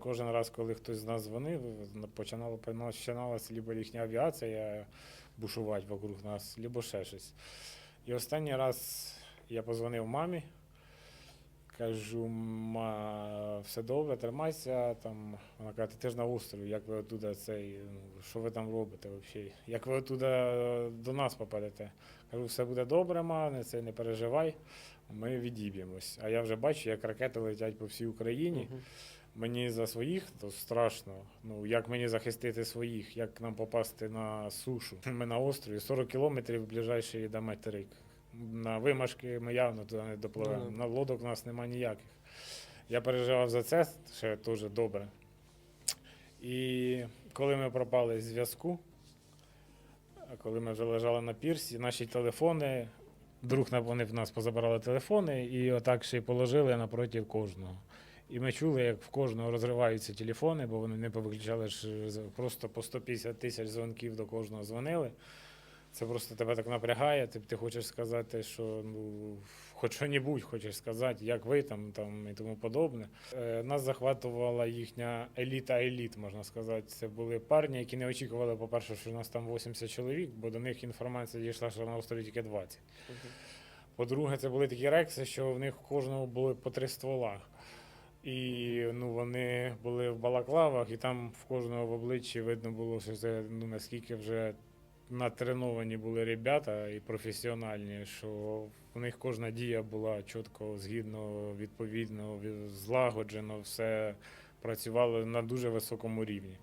Кожен раз, коли хтось з нас дзвонив, починало починалася либо їхня авіація бушувати вокруг нас, либо ще щось. І останній раз я позвонив мамі, кажу, ма, все добре, тримайся. Там, вона каже, ти ж на острові, як ви оттуда цей, ну, що ви там робите взагалі? Як ви оттуда до нас попадете? Кажу, все буде добре, ма, не це не переживай, ми відіб'ємось. А я вже бачу, як ракети летять по всій Україні. Мені за своїх то страшно. Ну як мені захистити своїх, як нам попасти на сушу? Ми на острові 40 кілометрів ближайший до материк. На вимашки ми явно туди не допливемо. Ну, да. На лодок у нас немає ніяких. Я переживав за це ще дуже добре. І коли ми пропали з зв'язку, коли ми вже лежали на пірсі, наші телефони, друг вони в нас позабирали телефони і отак ще й положили напроти кожного. І ми чули, як в кожного розриваються телефони, бо вони не повиключали ж просто по 150 тисяч дзвонків до кожного дзвонили. Це просто тебе так напрягає. Ти, ти хочеш сказати, що ну, хоч що-небудь хочеш сказати, як ви там, там і тому подобне. Е, нас захватувала їхня еліта еліт, можна сказати. Це були парні, які не очікували, по-перше, що у нас там 80 чоловік, бо до них інформація дійшла, що на острові тільки 20. По-друге, це були такі рекси, що в них у кожного були по три ствола. І ну, вони були в балаклавах, і там в кожного в обличчі видно було, що це ну, наскільки вже натреновані були ребята і професіональні, що у них кожна дія була чітко, згідно, відповідно, злагоджено, все працювало на дуже високому рівні.